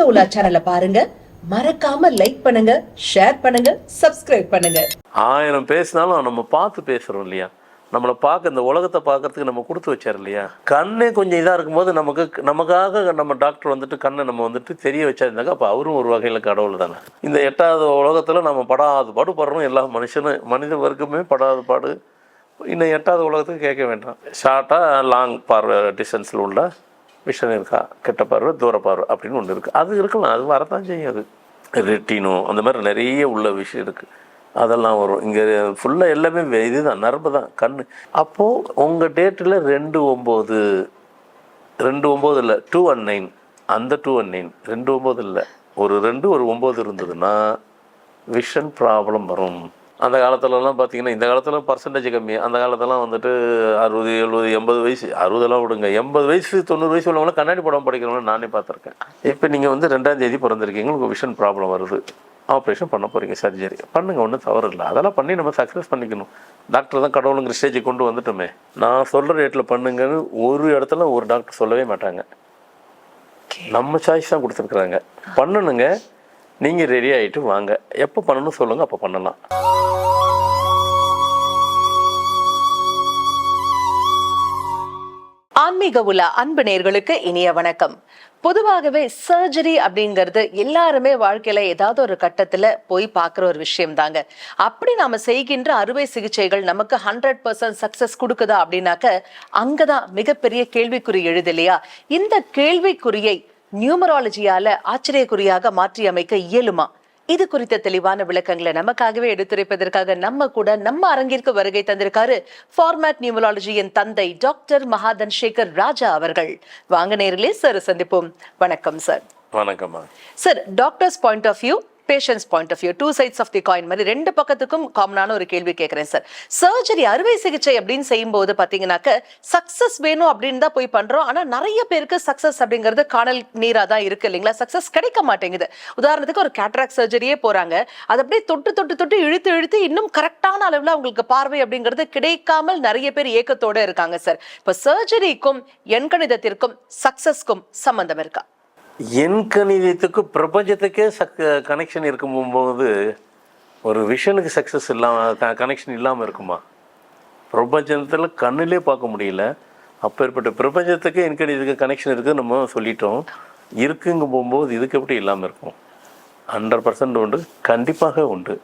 ஆன்மீக உலா சேனலை பாருங்க. மறக்காம லைக் பண்ணுங்க ஷேர் பண்ணுங்க சப்ஸ்கிரைப் பண்ணுங்க. ஆயிரம் பேசினாலும் நம்ம பார்த்து பேசுறோம் இல்லையா? நம்மளை பார்க்க இந்த உலகத்தை பார்க்கறதுக்கு நம்ம கொடுத்து வச்சார் இல்லையா? கண்ணே கொஞ்சம் இதாக இருக்கும்போது நமக்கு நமக்காக நம்ம டாக்டர் வந்துட்டு கண்ணை நம்ம வந்துட்டு தெரிய வச்சாருந்தாக்கா அப்போ அவரும் ஒரு வகையில் கடவுள் தானே. இந்த எட்டாவது உலகத்தில் நம்ம படாத பாடு படுறோம். எல்லா மனுஷனும் மனித வர்க்கமே படாத பாடு. இன்னும் எட்டாவது உலகத்துக்கு கேட்க வேண்டாம். ஷார்ட்டாக லாங் பார்வை டிஸ்டன்ஸில் உள்ள விஷன் இருக்கா? கெட்ட பார்வை தூர பார்வை அப்படின்னு ஒன்று இருக்குது அது இருக்கலாம். அது வரதான் செய்யும் அது. ரெட்டினோ அந்த மாதிரி நிறைய உள்ள விஷயம் இருக்குது அதெல்லாம் வரும். இங்கே ஃபுல்லாக எல்லாமே இதுதான் நரம்பு தான் கண் அப்போது உங்கள் டேட்டில் ரெண்டு ஒம்பது ரெண்டு ஒம்பது இல்லை டூ ஒன் நைன் அந்த டூ ஒன் நைன் ரெண்டு ஒம்பது இல்லை. ஒரு ரெண்டு ஒரு ஒம்பது இருந்ததுன்னா விஷன் ப்ராப்ளம் வரும். அந்த காலத்துலலாம் பார்த்தீங்கன்னா இந்த காலத்தில் பர்சன்டேஜ் கம்மி. அந்த காலத்துலலாம் வந்துட்டு அறுபது எழுபது எண்பது வயசு அறுபதெல்லாம் விடுங்க. எண்பது வயசு தொண்ணூறு வயசு உள்ளவங்களாம் கண்ணாடி படம் படிக்கிறவங்க நானே பார்த்துருக்கேன் இப்போ நீங்கள் வந்து ரெண்டாம் தேதி பிறந்திருக்கீங்க உங்களுக்கு விஷன் ப்ராப்ளம் வருது. ஆப்ரேஷன் பண்ண போகிறீங்க சர்ஜரி பண்ணுங்க ஒன்றும் தவறு இல்லை. அதெல்லாம் பண்ணி நம்ம சக்ஸஸ் பண்ணிக்கணும். டாக்டர் தான் கடவுளுங்கிற ஸ்டேஜுக்கு கொண்டு வந்துட்டோமே. நான் சொல்கிற ரேட்டில் பண்ணுங்கன்னு ஒரு இடத்துல ஒரு டாக்டர் சொல்லவே மாட்டாங்க. நம்ம சாய்ஸ் தான் கொடுத்துருக்குறாங்க. பண்ணணுங்க. நீங்கள் ரெடி ஆகிட்டு வாங்க. எப்போ பண்ணணும் சொல்லுங்கள் அப்போ பண்ணலாம். ஆன்மீக உலா அன்பு நேர்களுக்கு இனிய வணக்கம். பொதுவாகவே சர்ஜரி அப்படிங்கிறது எல்லாருமே வாழ்க்கையில ஏதாவது ஒரு கட்டத்துல போய் பார்க்குற ஒரு விஷயம் தாங்க. அப்படி நாம செய்கின்ற அறுவை சிகிச்சைகள் நமக்கு ஹண்ட்ரட் பர்சன்ட் சக்சஸ் கொடுக்குதா அப்படின்னாக்க அங்கதான் மிகப்பெரிய கேள்விக்குறி எழுது இல்லையா? இந்த கேள்விக்குறியை நியூமராலஜியால ஆச்சரியக்குறியாக மாற்றி அமைக்க இயலுமா? இது குறித்த தெளிவான விளக்கங்களை நமக்காகவே எடுத்துரைப்பதற்காக நம்ம கூட நம்ம அரங்கிற்கு வருகை தந்திருக்காரு ஃபார்மேட் நியூமராலஜியின் தந்தை டாக்டர் மகாதன் சேகர் ராஜா அவர்கள். வாங்க நேரிலே சார் சந்திப்போம். வணக்கம் சார் வணக்கம்மா. Sir doctors point of view patients point of view two sides of the coin மாதிரி ரெண்டு பக்கத்துக்கும் காமனான ஒரு கேள்வி கேட்குறேன் சார் சர்ஜரி அறுவை சிகிச்சை அப்படின்னு செய்யும்போது பார்த்தீங்கன்னாக்க சக்ஸஸ் வேணும் அப்படின்னு தான் போய் பண்ணுறோம் ஆனால் நிறைய பேருக்கு சக்ஸஸ் அப்படிங்கிறது காணல் நீராக தான் இருக்கு இல்லைங்களா? சக்ஸஸ் கிடைக்க மாட்டேங்குது. உதாரணத்துக்கு ஒரு கேட்ராக் சர்ஜரியே போகிறாங்க அது அப்படியே தொட்டு தொட்டு தொட்டு இழுத்து இழுத்து இன்னும் கரெக்டான அளவில் அவங்களுக்கு பார்வை அப்படிங்கிறது கிடைக்காமல் நிறைய பேர் ஏக்கத்தோட இருக்காங்க சார் இப்போ சர்ஜரிக்கும் எண்கணிதத்திற்கும் சக்ஸஸ்க்கும் சம்பந்தம் இருக்கா? என் கணிதத்துக்கு பிரபஞ்சத்துக்கே சக் கனெக்ஷன் இருக்கும் போகும்போது ஒரு விஷனுக்கு சக்ஸஸ் இல்லாமல் கனெக்ஷன் இல்லாமல் இருக்குமா? பிரபஞ்சத்தில் கண்ணிலே பார்க்க முடியல. அப்பேற்பட்ட பிரபஞ்சத்துக்கு என் கணிதத்துக்கு கனெக்ஷன் இருக்குது நம்ம சொல்லிட்டோம். இருக்குங்க போகும்போது இதுக்கு எப்படி இல்லாமல் இருக்கும்? ஹண்ட்ரட் பர்சன்ட் உண்டு கண்டிப்பாக உண்டு.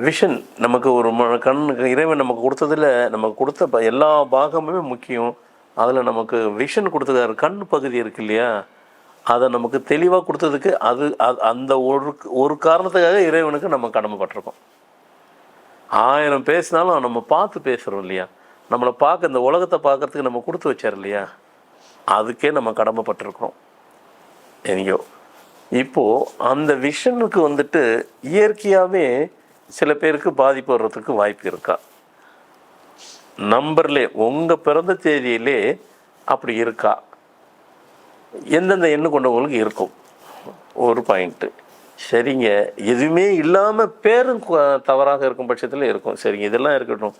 விஷன் நமக்கு ஒரு ம- கண் இறைவன் நமக்கு கொடுத்ததில் நமக்கு கொடுத்த ப- எல்லா பாகமுமே முக்கியம். அதில் நமக்கு விஷன் கொடுத்ததாரு கண் பகுதி இருக்கு இல்லையா? அதை நமக்கு தெளிவாக கொடுத்ததுக்கு அது அது- அந்த ஒரு ஒரு காரணத்துக்காக இறைவனுக்கு நம்ம கடமைப்பட்டிருக்கோம். ஆயிரம் பேசினாலும் நம்ம பார்த்து பேசுகிறோம் இல்லையா? நம்மளை பார்க்க இந்த உலகத்தை பார்க்கறதுக்கு நம்ம கொடுத்து வச்சார் இல்லையா? அதுக்கே நம்ம கடமைப்பட்டிருக்கிறோம். எங்கேயோ இப்போது அந்த விஷனுக்கு வந்துட்டு இயற்கையாகவே சில பேருக்கு பாதிப்பு வர்றதுக்கு வாய்ப்பு இருக்கா? நம்பர்லே உங்கள் பிறந்த தேதியிலே அப்படி இருக்கா? எந்தெந்த எண்ணு கொண்டவங்களுக்கு இருக்கும். ஒரு பாயிண்ட்டு சரிங்க. எதுவுமே இல்லாமல் பேரும் தவறாக இருக்கும் பட்சத்தில் இருக்கும். சரிங்க. இதெல்லாம் இருக்கட்டும்.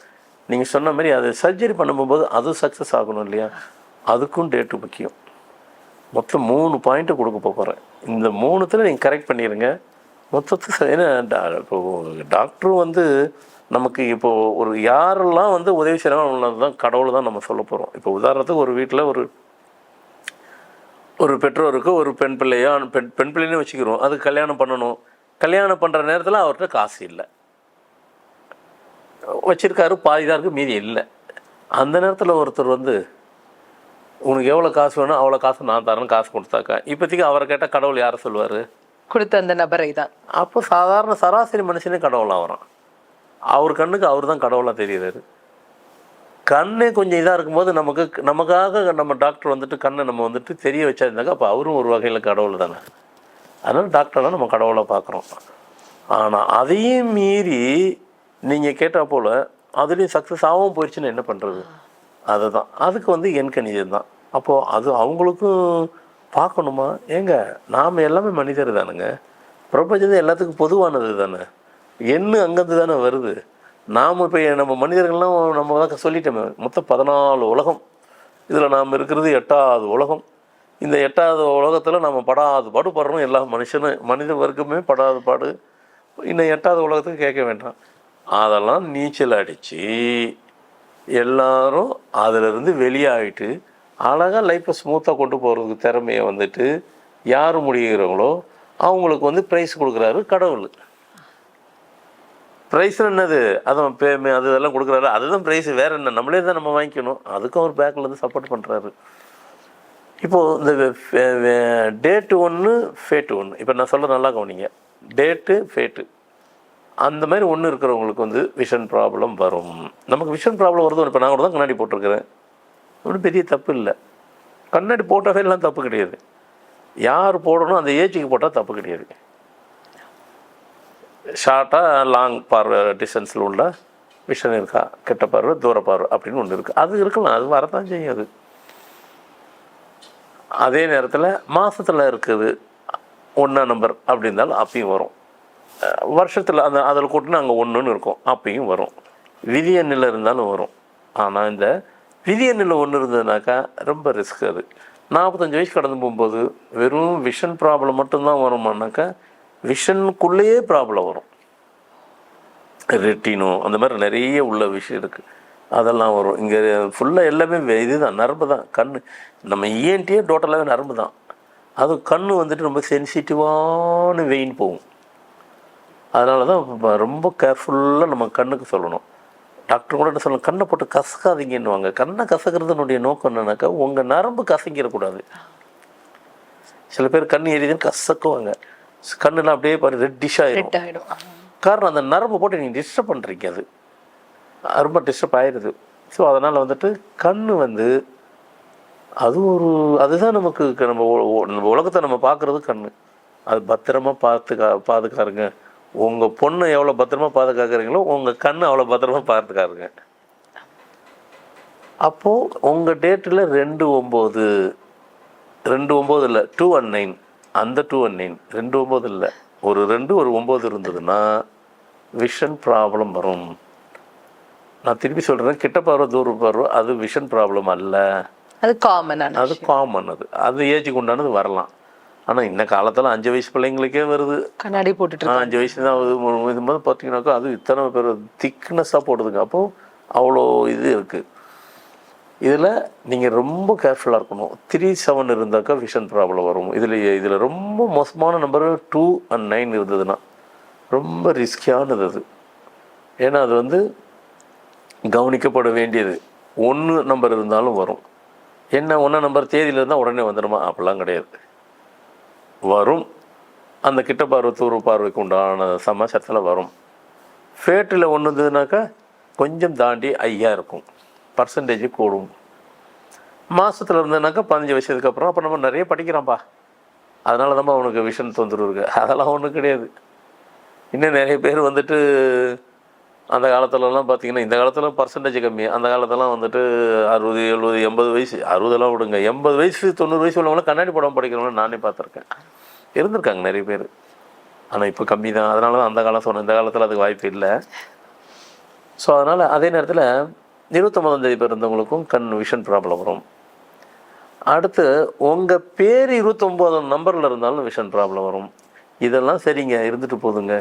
நீங்கள் சொன்ன மாதிரி அதை சர்ஜரி பண்ணும்போது அதுவும் சக்ஸஸ் ஆகணும் இல்லையா? அதுக்கும் டேட்டு முக்கியம். மொத்தம் மூணு பாயிண்ட்டு கொடுக்க போகிறேன் இந்த மூணுத்தில் நீங்கள் கரெக்ட் பண்ணிடுங்க மொத்தத்துக்கு ஏன்னா இப்போ டாக்டரும் வந்து நமக்கு இப்போது ஒரு யாரெல்லாம் வந்து உதவி செய்கிறாங்க தான் கடவுள் தான் நம்ம சொல்ல போகிறோம் இப்போ உதாரணத்துக்கு ஒரு வீட்டில் ஒரு ஒரு பெற்றோருக்கு ஒரு பெண் பிள்ளையோ பெண் பெண் பிள்ளைன்னு வச்சுக்கிறோம். அது கல்யாணம் பண்ணணும். கல்யாணம் பண்ணுற நேரத்தில் அவர்கிட்ட காசு இல்லை. வச்சிருக்காரு பாதி தான் மீதி இல்லை. அந்த நேரத்தில் ஒருத்தர் வந்து உனக்கு எவ்வளோ காசு வேணும்? அவ்வளோ காசு நான் தரேன்னு காசு கொடுத்தாக்கா? இப்போதைக்கு அவரை கேட்டால் கடவுள் யாரை சொல்லுவார்? கொடுத்த அந்த நபரை தான். அப்போ சாதாரண சராசரி மனுஷனே கடவுளாக வரான். அவர் கண்ணுக்கு அவர் தான் கடவுளாக தெரியுறாரு. கண்ணே கொஞ்சம் இதாக இருக்கும்போது நமக்கு நமக்காக நம்ம டாக்டர் வந்துட்டு கண்ணை நம்ம வந்துட்டு தெரிய வச்சாருந்தாக்க அப்போ அவரும் ஒரு வகையில் கடவுள் தானே. அதனால் டாக்டரை நம்ம கடவுளை பார்க்குறோம். ஆனால் அதையும் மீறி நீங்கள் கேட்டால் போல் அதுலேயும் சக்ஸஸ் ஆகவும் போயிடுச்சுன்னா என்ன பண்ணுறது அதுதான். அதுக்கு வந்து என் கணிதம் தான். அப்போது அது அவங்களுக்கும் பார்க்கணுமா? ஏங்க நாம் எல்லாமே மனிதர் தானுங்க. பிரபஞ்சம் எல்லாத்துக்கும் பொதுவானது தானே. எண்ணு அங்கேருந்து தானே வருது. நாம் இப்போ நம்ம மனிதர்கள்லாம் நம்ம தான் சொல்லிட்டோமே மொத்தம் பதினாலு உலகம். இதில் நாம் இருக்கிறது எட்டாவது உலகம். இந்த எட்டாவது உலகத்தில் நம்ம படாது பாடு படுறோம். எல்லா மனுஷனும் மனித வர்க்கமே படாது பாடு. இன்னும் எட்டாவது உலகத்துக்கு கேட்க வேண்டாம். அதெல்லாம் நீச்சல் அடித்து எல்லாரும் அதிலிருந்து வெளியாகிட்டு அழகாக லைஃப்பை ஸ்மூத்தாக கொண்டு போகிறதுக்கு திறமையை வந்துட்டு யார் முடிகிறவங்களோ அவங்களுக்கு வந்து ப்ரைஸ் கொடுக்குறாரு கடவுள். ப்ரைஸ் என்னது? அதான் பேமு அது இதெல்லாம் கொடுக்குறாரு. அதுதான் ப்ரைஸ் வேறு என்ன? நம்மளே தான் நம்ம வாங்கிக்கணும். அதுக்கும் அவர் பேக்கில் இருந்து சப்போர்ட் பண்ணுறாரு இப்போது இந்த டேட்டு ஒன்று ஃபேட்டு ஒன்று இப்போ நான் சொல்ல நல்லா கவனிங்க. டேட்டு ஃபேட்டு அந்த மாதிரி ஒன்று இருக்கிறவங்களுக்கு வந்து விஷன் ப்ராப்ளம் வரும். நமக்கு விஷன் ப்ராப்ளம் வருது இப்போ நான் கூட தான் கண்ணாடி போட்டிருக்கிறேன். ஒன்றும் பெரிய தப்பு இல்லை. கண்ணாடி போட்டாவே எல்லாம் தப்பு கிடையாது. யார் போடணும்? அந்த ஏஜுக்கு போட்டால் தப்பு கிடையாது. ஷார்ட்டாக லாங் பார்வை டிஸ்டன்ஸில் உள்ள விஷன் இருக்கா? கெட்ட பார்வை தூர பார்வை அப்படின்னு ஒன்று இருக்குது அது இருக்கலாம். அது வரதான் செய்யும் அது. அதே நேரத்தில் மாதத்தில் இருக்குது. ஒன்றா நம்பர் அப்படி இருந்தாலும் அப்பயும் வரும். வருஷத்தில் அந்த அதில் கூட்டினா அங்கே ஒன்றுன்னு இருக்கும். அப்பயும் வரும். விதி எண்ணில் இருந்தாலும் வரும். ஆனால் இந்த விதி எண்ணில் ஒன்று இருந்ததுனாக்கா ரொம்ப ரிஸ்க் அது. நாற்பத்தஞ்சு வயசு கடந்து போகும்போது வெறும் விஷன் ப்ராப்ளம் மட்டும்தான் வருமானாக்கா விஷனுக்குள்ளேயே ப்ராப்ளம் வரும். ரெட்டினோ அந்த மாதிரி நிறைய உள்ள விஷயம் இருக்குது அதெல்லாம் வரும். இங்கே ஃபுல்லாக எல்லாமே இதுதான் நரம்பு தான் கண் நம்ம ஏன்டியே டோட்டலாகவே நரம்பு தான். அது கண் வந்துட்டு ரொம்ப சென்சிட்டிவான வெயின் போகும். அதனால தான் ரொம்ப கேர்ஃபுல்லாக நம்ம கண்ணுக்கு சொல்லணும். டாக்டர் கூட என்ன சொல்லணும்? கண்ணை போட்டு கசக்காதீங்கன்னுவாங்க. கண்ணை கசக்கிறதுனுடைய நோக்கம் என்னன்னாக்கா உங்கள் நரம்பு கசங்கிடக்கூடாது. சில பேர் கண் எரியுதுன்னு கசக்குவாங்க. கண்ணுலாம் அப்படியே பாரு ரெட்டிஷ் ஆயிடும். காரணம் அந்த நரம்பு போட்டு நீங்கள் டிஸ்டர்ப் பண்ணுறீங்க அது. ரொம்ப டிஸ்டர்ப் ஆயிடுது ஸோ அதனால் வந்துட்டு கண் வந்து அது ஒரு அதுதான் நமக்கு நம்ம நம்ம உலகத்தை நம்ம பார்க்குறது கண் அது பத்திரமா பார்த்துக்கா பாதுகாருங்க. உங்கள் பொண்ணு எவ்வளோ பத்திரமா பாதுகாக்கிறீங்களோ உங்கள் கண் அவ்வளோ பத்திரமா பார்த்துக்காருங்க அப்போது உங்கள் டேட்டில் ரெண்டு ஒம்பது ரெண்டு ஒம்பது இல்லை டூ ஒன் நைன் அந்த டூ ஒன் நைன் ரெண்டு ஒம்பது இல்லை. ஒரு ரெண்டு ஒரு ஒம்பது இருந்ததுன்னா விஷன் ப்ராப்ளம் வரும். நான் திருப்பி சொல்கிறேன் கிட்ட பார்வை தூர பார்வை அது விஷன் ப்ராப்ளம் அல்ல. அது காமனான அது காமன் அது. அது ஏஜுக்கு உண்டானது வரலாம். ஆனால் இந்த காலத்தில் அஞ்சு வயசு பிள்ளைங்களுக்கே வருது. கண்ணாடி போட்டுட்டு அஞ்சு வயசு தான் இது மாதிரி பார்த்தீங்கன்னாக்கா அது இத்தனை பேர் திக்னஸாக போடுதுங்க. அப்போது அவ்வளோ இது இருக்குது இதில் நீங்கள் ரொம்ப கேர்ஃபுல்லாக இருக்கணும். த்ரீ செவன் இருந்தாக்கா விஷன் ப்ராப்ளம் வரும். இதில் இதில் ரொம்ப மோசமான நம்பர் டூ அண்ட் நைன் இருந்ததுன்னா ரொம்ப ரிஸ்கியானது அது. ஏன்னா அது வந்து கவனிக்கப்பட வேண்டியது. ஒன்று நம்பர் இருந்தாலும் வரும். என்ன ஒன்றா நம்பர் தேதியில் இருந்தால் உடனே வந்துடுமா? அப்படிலாம் கிடையாது. வரும். அந்த கிட்ட பார்வை தூர பார்வைக்கு உண்டான சமாச்சாரத்தில் வரும். ஃபேட்டில் ஒன்று இருந்ததுனாக்கா கொஞ்சம் தாண்டி ஐயா இருக்கும். பர்சன்டேஜ் கூடும். மாதத்தில் இருந்ததுனாக்கா பதினஞ்சு வயசுக்கு அப்புறம் அப்போ நம்ம நிறைய படிக்கிறான்ப்பா அதனால தான் அவனுக்கு விஷன் தொந்தரவு இருக்குது அதெல்லாம் ஒன்றும் கிடையாது. இன்னும் நிறைய பேர் வந்துட்டு அந்த காலத்துலலாம் பார்த்தீங்கன்னா இந்த காலத்தில் பர்சன்டேஜ் கம்மி. அந்த காலத்தெல்லாம் வந்துட்டு அறுபது எழுபது எண்பது வயசு அறுபதெல்லாம் விடுங்க. எண்பது வயசு தொண்ணூறு வயசு உள்ளவங்களாம் கண்ணாடி படம் படிக்கிறவங்களும் நானே பார்த்துருக்கேன் இருந்திருக்காங்க நிறைய பேர். ஆனால் இப்போ கம்மி தான். அதனால தான் அந்த காலம் சொன்னேன். இந்த காலத்தில் அதுக்கு வாய்ப்பு இல்லை. ஸோ அதனால் அதே நேரத்தில் இருபத்தொம்பதாம் தேதி பிறந்தவங்களுக்கும் கண் விஷன் ப்ராப்ளம் வரும். அடுத்து உங்கள் பேர் இருபத்தொம்போதாம் நம்பரில் இருந்தாலும் விஷன் ப்ராப்ளம் வரும். இதெல்லாம் சரிங்க இருந்துட்டு போதுங்க.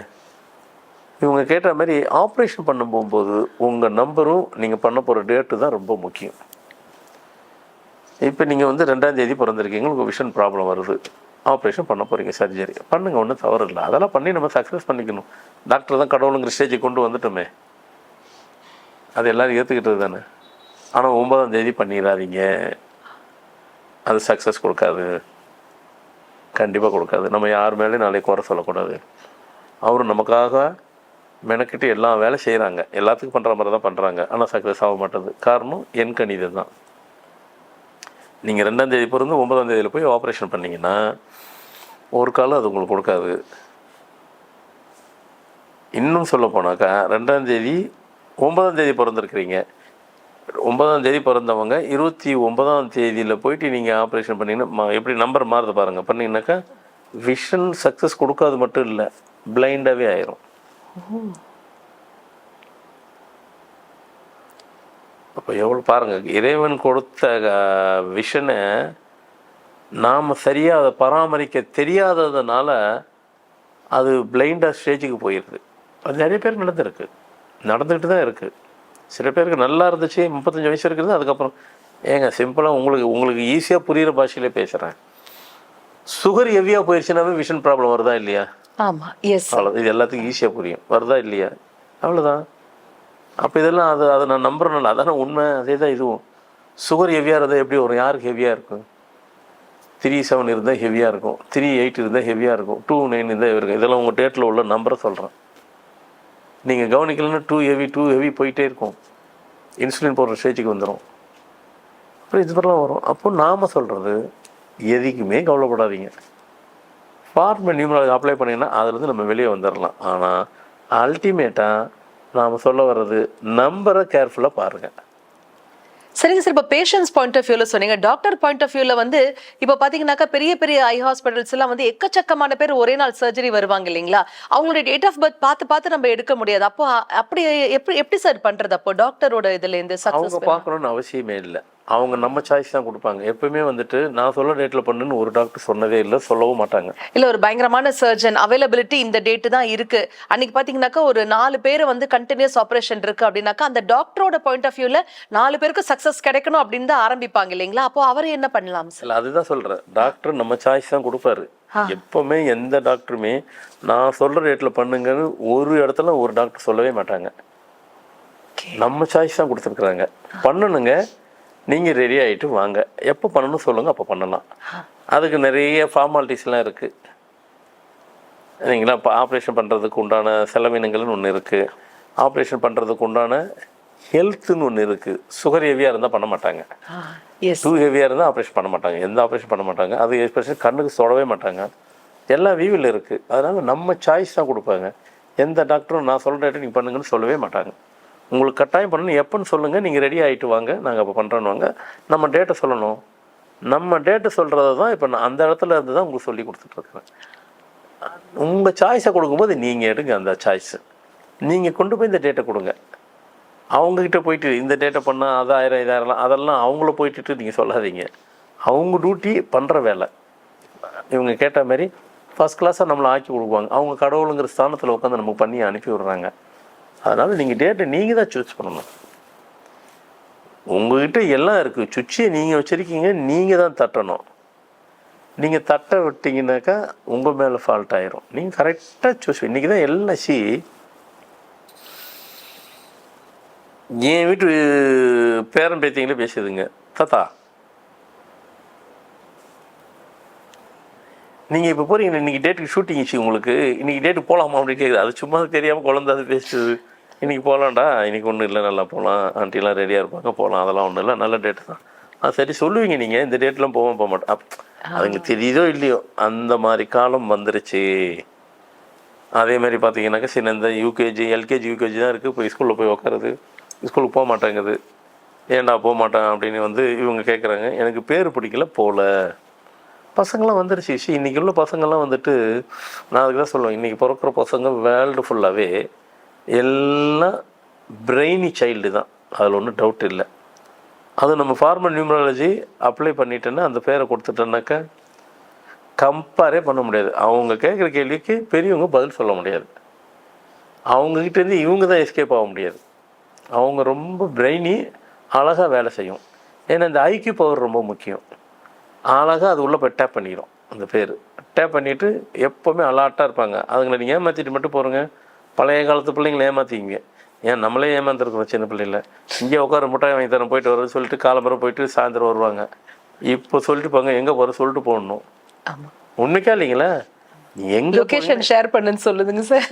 இவங்க கேட்ட மாதிரி ஆப்ரேஷன் பண்ண போகும்போது உங்கள் நம்பரும் நீங்கள் பண்ண போகிற டேட்டு தான் ரொம்ப முக்கியம். இப்போ நீங்கள் வந்து ரெண்டாம் தேதி பிறந்திருக்கீங்க உங்களுக்கு விஷன் ப்ராப்ளம் வருது. ஆப்ரேஷன் பண்ண போகிறீங்க சர்ஜரி பண்ணுங்கள் ஒன்றும் தவறு இல்லை. அதெல்லாம் பண்ணி நம்ம சக்ஸஸ் பண்ணிக்கணும். டாக்டர் தான் கடவுளுங்கிற ஸ்டேஜுக்கு கொண்டு வந்துட்டோமே. அது எல்லோரும் ஏற்றுக்கிட்டது தானே. ஆனால் ஒன்பதாம் தேதி பண்ணிடாதீங்க அது சக்ஸஸ் கொடுக்காது. கண்டிப்பாக கொடுக்காது. நம்ம யார் மேலேயும் நாளைக்கு குறை சொல்லக்கூடாது. அவர் நமக்காக மெனக்கிட்டு எல்லா வேலை செய்கிறாங்க எல்லாத்துக்கும் பண்ணுற மாதிரி தான் பண்ணுறாங்க ஆனால் சக்ஸஸ் ஆக மாட்டேது. காரணம் என் கணிதம் தான். நீங்கள் ரெண்டாம் தேதி பிறந்து ஒன்பதாம் தேதியில் போய் ஆப்ரேஷன் பண்ணிங்கன்னா ஒரு காலம் அது உங்களுக்கு கொடுக்காது. இன்னும் சொல்ல போனாக்கா ரெண்டாம் தேதி ஒன்பதாம் தேதி பிறந்திருக்கிறீங்க. ஒன்பதாம் தேதி பிறந்தவங்க இருபத்தி ஒன்பதாம் தேதியில் போயிட்டு நீங்கள் ஆப்ரேஷன் பண்ணீங்கன்னா எப்படி நம்பர் மாறுது பாருங்கள் பண்ணீங்கன்னாக்கா விஷன் சக்ஸஸ் கொடுக்காது மட்டும் இல்லை பிளைண்டாகவே ஆயிரும். அப்போ எவ்வளோ பாருங்கள் இறைவன் கொடுத்த விஷனை நாம் சரியாக அதை பராமரிக்க தெரியாததுனால அது பிளைண்டாக ஸ்டேஜுக்கு போயிடுது அது நிறைய பேர் நடந்திருக்கு. நடந்துக்கிட்டு தான் இருக்குது சில பேருக்கு நல்லா இருந்துச்சு முப்பத்தஞ்சு வயசு இருக்குது அதுக்கப்புறம் ஏங்க சிம்பிளாக உங்களுக்கு உங்களுக்கு ஈஸியாக புரிகிற பாஷையிலே பேசுகிறேன் சுகர் ஹெவியாக போயிடுச்சுனாவே விஷன் ப்ராப்ளம் வருதா இல்லையா? ஆமா எஸ் அவ்வளோ இது எல்லாத்துக்கும் ஈஸியாக புரியும். வருதா இல்லையா? அவ்வளோதான் அப்போ இதெல்லாம் அது அதை நான் நம்புறேன்ல அதானே உண்மை. அதே தான் இதுவும். சுகர் ஹெவியாக இருந்தால் எப்படி வரும்? யாருக்கு ஹெவியாக இருக்கும்? த்ரீ செவன் இருந்தால் ஹெவியாக இருக்கும். த்ரீ எயிட் இருந்தால் ஹெவியாக இருக்கும். டூ நைன் இருந்தால் இருக்கும். இதெல்லாம் உங்கள் டேட்டில் உள்ள நம்பரை சொல்கிறேன் நீங்கள் கவனிக்கலைன்னா டூ ஹெவி டூ ஹெவி போயிட்டே இருக்கும். இன்சுலின் போடுற ஸ்டேஜுக்கு வந்துடும் அப்புறம் இது மாதிரிலாம் வரும். அப்போ நாம் சொல்கிறது எதுக்குமே கவலைப்படாதீங்க. ஃபார்மல் நியூமராலஜி அப்ளை பண்ணிங்கன்னா அதுலேருந்து நம்ம வெளியே வந்துடலாம் ஆனால் அல்டிமேட்டாக நாம் சொல்ல வர்றது நம்பரை கேர்ஃபுல்லாக பாருங்கள் சரிங்க சார் இப்போ பேஷண்ட்ஸ் பாயிண்ட் ஆஃப் வியூல சொன்னீங்க. டாக்டர் பாயிண்ட் ஆஃப் வியூல வந்து இப்போ பாத்தீங்கன்னாக்கா பெரிய பெரிய ஐ ஹாஸ்பிட்டல்ஸ் எல்லாம் வந்து எக்கச்சக்கமான பேர் ஒரே நாள் சர்ஜரி வருவாங்க இல்லைங்களா? அவங்களுடைய டேட் ஆஃப் பர்த் பார்த்து பார்த்து நம்ம எடுக்க முடியாது. அப்போ அப்படி எப்படி எப்படி சார் பண்றது அப்போ டாக்டரோட இதுல இருந்து அவங்க சக்சஸ் பார்க்கணுன்னு அவசியமே இல்லை. அவங்க நம்ம சாய்ஸ் தான் கொடுப்பாங்க. எப்பவுமே வந்துட்டு நான் சொல்ல டேட்டில் பண்ணுன்னு ஒரு டாக்டர் சொன்னதே இல்லை சொல்லவும் மாட்டாங்க. இல்ல ஒரு பயங்கரமான சர்ஜன் அவைலபிலிட்டி இந்த டேட் தான் இருக்கு. அன்னைக்கு பாத்தீங்கன்னாக்கா ஒரு நாலு பேர் வந்து கண்டினியூஸ் ஆபரேஷன் இருக்கு அப்படின்னாக்கா அந்த டாக்டரோட பாயிண்ட் ஆஃப் வியூல நாலு பேருக்கு சக்சஸ் கிடைக்கணும் அப்படின்னு தான் ஆரம்பிப்பாங்க இல்லைங்களா? அப்போ அவர் என்ன பண்ணலாம் சார் அதுதான் சொல்கிறேன் டாக்டர் நம்ம சாய்ஸ் தான் கொடுப்பாரு. எப்பவுமே எந்த டாக்டருமே நான் சொல்கிற ரேட்டில் பண்ணுங்கன்னு ஒரு இடத்துல ஒரு டாக்டர் சொல்லவே மாட்டாங்க. நம்ம சாய்ஸ் தான் கொடுத்துருக்குறாங்க. பண்ணணுங்க. நீங்கள் ரெடி ஆகிட்டு வாங்க. எப்போ பண்ணணும் சொல்லுங்கள் அப்போ பண்ணலாம். அதுக்கு நிறைய ஃபார்மாலிட்டிஸ்லாம் இருக்குது சரிங்களா இப்போ ஆப்ரேஷன் பண்ணுறதுக்கு உண்டான செலவினங்கள்னு ஒன்று இருக்குது ஆப்ரேஷன் பண்ணுறதுக்கு உண்டான ஹெல்த்துன்னு ஒன்று இருக்குது சுகர் ஹெவியாக இருந்தால் பண்ண மாட்டாங்க. டூ ஹெவியாக இருந்தால் ஆப்ரேஷன் பண்ண மாட்டாங்க. எந்த ஆப்ரேஷன் பண்ண மாட்டாங்க. அது எஸ்பெஷலி கண்ணுக்கு தொடவே மாட்டாங்க. எல்லா வியூவில் இருக்குது அதனால் நம்ம சாய்ஸ் தான் கொடுப்பாங்க. எந்த டாக்டரும் நான் சொல்கிற நீங்கள் பண்ணுங்கன்னு சொல்லவே மாட்டாங்க. உங்களுக்கு கட்டாயம் பண்ணணும். எப்போன்னு சொல்லுங்கள் நீங்கள் ரெடி ஆகிட்டு வாங்க. நாங்கள் அப்போ பண்ணுறோன்னு வாங்க. நம்ம டேட்டை சொல்லணும். நம்ம டேட்டை சொல்கிறத தான் இப்போ நான் அந்த இடத்துல இருந்து தான் உங்களுக்கு சொல்லி கொடுத்துட்ருக்குறேன் உங்கள் சாய்ஸை கொடுக்கும்போது நீங்கள் எடுங்க அந்த சாய்ஸு நீங்கள் கொண்டு போய் இந்த டேட்டை கொடுங்க. அவங்கக்கிட்ட போயிட்டு இந்த டேட்டை பண்ணால் அது ஆயிரம் இதாயிரம் அதெல்லாம் அவங்கள போயிட்டு நீங்கள் சொல்லாதீங்க. அவங்க டியூட்டி பண்ணுற வேலை. இவங்க கேட்ட மாதிரி ஃபஸ்ட் கிளாஸாக நம்மளை ஆக்கி கொடுப்பாங்க அவங்க கடவுளுங்கிற ஸ்தானத்தில் உட்காந்து நமக்கு பண்ணி அனுப்பி விடுறாங்க. அதனால் நீங்கள் டேட்டை நீங்கள் தான் சூஸ் பண்ணணும். உங்ககிட்ட எல்லாம் இருக்குது சுச்சியை நீங்கள் வச்சுருக்கீங்க. நீங்கள் தான் தட்டணும். நீங்கள் தட்ட விட்டிங்கனாக்கா உங்கள் மேலே ஃபால்ட் ஆயிரும். நீங்கள் கரெக்டாக சூஸ் இன்றைக்கி தான் எல்லாம் சி என் வீட்டு பேரன் பேத்திங்களே பேசுதுங்க தாத்தா நீங்கள் இப்போ போகிறீங்க இன்னைக்கு டேட்டுக்கு ஷூட்டிங் ச்சு உங்களுக்கு. இன்றைக்கி டேட்டு போகலாமா அப்படின்னு கேட்குது அது சும்மா தெரியாமல் குழந்தை அது பேசுது. இன்னைக்கு போகலாம்டா இன்னைக்கு ஒன்றும் இல்லை நல்லா போகலாம் ஆண்டிலாம் ரெடியாக இருப்பாங்க போகலாம் அதெல்லாம் ஒன்றும் இல்லை. நல்ல டேட்டு தான். ஆ சரி சொல்லுவீங்க நீங்கள் இந்த டேட்லாம் போக போக மாட்டேன் அப் அதுங்க தெரியுதோ இல்லையோ அந்த மாதிரி காலம் வந்துருச்சு. அதே மாதிரி பார்த்தீங்கன்னாக்கா சின்ன இந்த யூகேஜி எல்கேஜி யூகேஜி தான் இருக்குது போய் ஸ்கூலில் போய் உட்காருது ஸ்கூலுக்கு போக மாட்டேங்குது. ஏன்டா போக மாட்டேன் அப்படின்னு வந்து இவங்க கேட்குறாங்க எனக்கு பேர் பிடிக்கல போகல பசங்களாம் வந்துருச்சு சி இன்றைக்கி உள்ள பசங்கள்லாம் வந்துட்டு நான் அதுக்கு தான் சொல்லுவேன். இன்றைக்கி பிறக்கிற பசங்க வேர்ல்டு ஃபுல்லாகவே எல்லாம் பிரெய்னி சைல்டு தான். அதில் ஒன்றும் டவுட் இல்லை. அது நம்ம ஃபார்மல் நியூமராலஜி அப்ளை பண்ணிட்டேன்னா அந்த பேரை கொடுத்துட்டேன்னாக்கா கம்பேரே பண்ண முடியாது. அவங்க கேட்குற கேள்விக்கு பெரியவங்க பதில் சொல்ல முடியாது. அவங்கக்கிட்டேருந்து இவங்க தான் எஸ்கேப் ஆக முடியாது. அவங்க ரொம்ப பிரெயினி அழகாக வேலை செய்யும். ஏன்னா இந்த ஐக்கிய பவர் ரொம்ப முக்கியம். அழகாக அது உள்ளே போய் டேப் பண்ணிடும் அந்த பேர். டேப் பண்ணிவிட்டு எப்போவுமே அலாட்டாக இருப்பாங்க. அதுங்களை நீங்கள் ஏமாற்றிட்டு மட்டும் போகிறோங்க பழைய காலத்து பிள்ளைங்களை ஏமாற்றிங்க ஏன்? நம்மளே ஏமாந்துருக்கோம் சின்ன பிள்ளைங்கள இங்கே உட்கார முட்டாய் வாங்கி தரேன் போயிட்டு வரேன்னு சொல்லிட்டு காலம்பரம் போயிட்டு சாயந்தரம் வருவாங்க. இப்போ சொல்லிட்டு போங்க எங்கே போகிற சொல்லிட்டு போகணும் ஆமா. உண்மைக்கா இல்லைங்களா? நீ எங்கே லொகேஷன் ஷேர் பண்ணுன்னு சொல்லுதுங்க சார்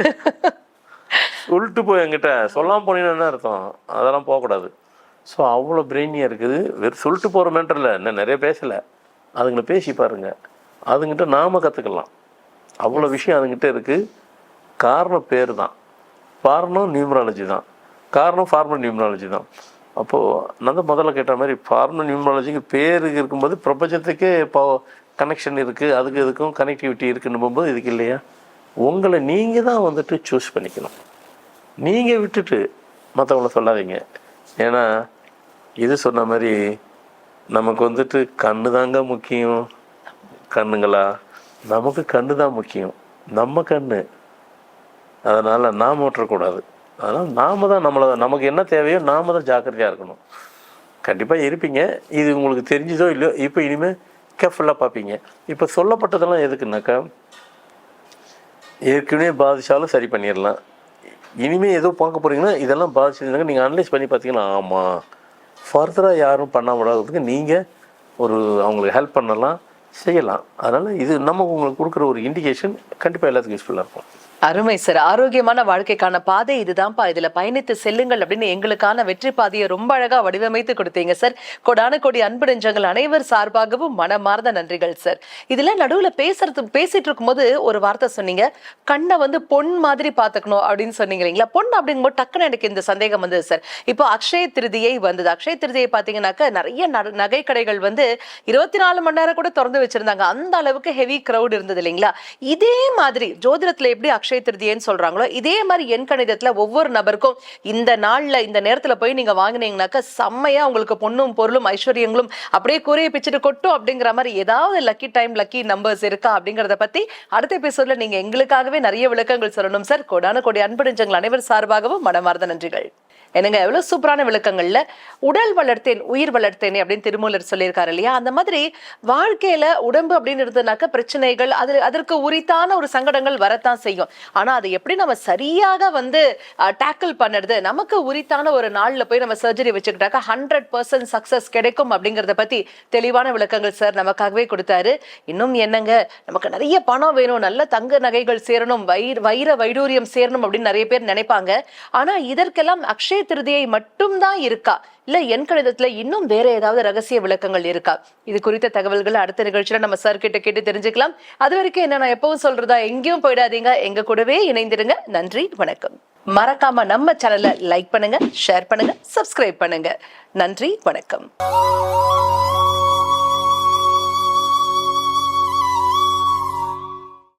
சொல்லிட்டு போய் என்கிட்ட. சொல்லாமல் போனீங்கன்னா என்ன அர்த்தம்? அதெல்லாம் போகக்கூடாது. ஸோ அவ்வளோ பிரெயினியாக இருக்குது. வெறும் சொல்லிட்டு போகிற மேட்டரில் இன்னும் நிறைய பேசலை. அதுங்களை பேசி பாருங்க. அதுங்கிட்ட நாம கற்றுக்கலாம் அவ்வளோ விஷயம் அதுங்கிட்ட இருக்குது காரணம் பேர் தான். காரணம் நியூமராலஜி தான். காரணம் ஃபார்மல் நியூமராலஜி தான். அப்போது நான் தான் முதல்ல கேட்ட மாதிரி ஃபார்மல் நியூமராலஜிக்கு பேர் இருக்கும்போது பிரபஞ்சத்துக்கே இப்போ கனெக்ஷன் இருக்குது அதுக்கு இதுக்கும் கனெக்டிவிட்டி இருக்குன்னு போகும்போது இதுக்கு இல்லையா? உங்களை நீங்கள் தான் வந்துட்டு சூஸ் பண்ணிக்கணும். நீங்கள் விட்டுட்டு மற்றவங்கள சொல்லாதீங்க. ஏன்னா இது சொன்ன மாதிரி நமக்கு வந்துட்டு கண்ணு தாங்க முக்கியம். கண்ணுங்களா? நமக்கு கண்ணு தான் முக்கியம். நம்ம கண்ணு அதனால் நாம் ஓட்டக்கூடாது. அதனால் நாம் தான் நம்மளை நமக்கு என்ன தேவையோ நாம தான் ஜாக்கிரதையாக இருக்கணும். கண்டிப்பாக இருப்பீங்க. இது உங்களுக்கு தெரிஞ்சதோ இல்லையோ இப்போ இனிமேல் கேர்ஃபுல்லாக பார்ப்பீங்க. இப்போ சொல்லப்பட்டதெல்லாம் எதுக்குன்னாக்கா ஏற்கனவே பாதிச்சாலும் சரி பண்ணிடலாம் இனிமேல் ஏதோ பார்க்க போகிறீங்கன்னா இதெல்லாம் பாதிச்சிருந்தாங்க நீங்கள் அனலைஸ் பண்ணி பார்த்தீங்கன்னா ஆமாம் ஃபர்தராக யாரும் பண்ண விடாததுக்கு நீங்கள் ஒரு அவங்களுக்கு ஹெல்ப் பண்ணலாம் செய்யலாம். அதனால் இது நம்ம உங்களுக்கு கொடுக்குற ஒரு இண்டிகேஷன் கண்டிப்பாக எல்லாத்துக்கும் யூஸ்ஃபுல்லாக இருக்கும். அருமை சார். ஆரோக்கியமான வாழ்க்கைக்கான பாதை இதுதான்ப்பா. இதுல பயணித்து செல்லுங்கள் அப்படின்னு எங்களுக்கான வெற்றி பாதையை ரொம்ப அழகா வடிவமைத்து கொடுத்தீங்க சார். கொடான கொடி அன்பு நெஞ்சங்கள் அனைவர் சார்பாகவும் மனமார்ந்த நன்றிகள் சார். இதுல நடுவுல பேசுறது பேசிட்டு இருக்கும்போது ஒரு வார்த்தை சொன்னீங்க. கண்ணை வந்து பொன் மாதிரி பாத்துக்கணும் அப்படின்னு சொன்னீங்க இல்லைங்களா? பொன் அப்படிங்கும்போது டக்குன்னு எனக்கு இந்த சந்தேகம் வந்தது சார். இப்போ அக்ஷய திருதியை வந்தது. அக்ஷய திருதியை பாத்தீங்கன்னாக்க நிறைய நகை கடைகள் வந்து இருபத்தி நாலு மணி நேரம் கூட திறந்து வச்சிருந்தாங்க. அந்த அளவுக்கு ஹெவி க்ரௌட் இருந்தது இல்லைங்களா? இதே மாதிரி ஜோதிடத்துல எப்படி அக்ஷய திருதியைன்னு சொல்றாங்களோ இதே மாதிரி எண் கணிதத்துல ஒவ்வொரு நபருக்கும் இந்த நாள்ல இந்த நேரத்துல போய் நீங்க வாங்கினீங்கனாக்கா செம்மையா உங்களுக்கு பொண்ணும் பொருளும் ஐஸ்வர்யங்களும் அப்படியே குறைய பிச்சுட்டு கொட்டும் அப்படிங்கிற மாதிரி ஏதாவது லக்கி டைம் லக்கி நம்பர்ஸ் இருக்கா அப்படிங்கறத பத்தி அடுத்த எபிசோட்ல நீங்க எங்களுக்காகவே நிறைய விளக்கங்கள் சொல்லணும் சார். கொடான கொடி அன்பு நெஞ்சங்கள் அனைவர் சார்பாகவும் மனமார்ந்த நன்றிகள். என்னங்க எவ்வளோ சூப்பரான விளக்கங்களில் உடல் வளர்த்தேன் உயிர் வளர்த்தேன் அப்படின்னு திருமூலர் சொல்லியிருக்காரு இல்லையா? அந்த மாதிரி வாழ்க்கையில் உடம்பு அப்படின்னு இருந்ததுனாக்க பிரச்சனைகள் அது அதற்கு உரித்தான ஒரு சங்கடங்கள் வரத்தான் செய்யும். ஆனால் அதை எப்படி நம்ம சரியாக வந்து டேக்கிள் பண்ணுறது? நமக்கு உரித்தான ஒரு நாளில் போய் நம்ம சர்ஜரி வச்சுக்கிட்டாக்கா ஹண்ட்ரட் பர்சன்ட் சக்ஸஸ் கிடைக்கும் அப்படிங்கிறத பற்றி தெளிவான விளக்கங்கள் சார் நமக்காகவே கொடுத்தாரு. இன்னும் என்னங்க நமக்கு நிறைய பணம் வேணும் நல்ல தங்க நகைகள் சேரணும் வயிறு வைர வைடூரியம் சேரணும் அப்படின்னு நிறைய பேர் நினைப்பாங்க. ஆனால் இதற்கெல்லாம் அக்ஷய திருதியை மட்டும்தான் இருக்கா? இல்ல என் கணிதத்துல இன்னும் வேற ஏதாவது ரகசிய விளக்கங்கள் இருக்கா? இது குறித்த தகவல்களை அடுத்த நிகழ்ச்சியில நம்ம சார் கிட்ட கேட்டு தெரிஞ்சுக்கலாம். அது வரைக்கும் என்ன நான் எப்பவும் சொல்றதா எங்கேயும் போயிடாதீங்க. எங்க கூடவே இணைந்திருங்க. நன்றி வணக்கம். மறக்காம நம்ம சேனலை லைக் பண்ணுங்க ஷேர் பண்ணுங்க சப்ஸ்கிரைப் பண்ணுங்க. நன்றி வணக்கம்.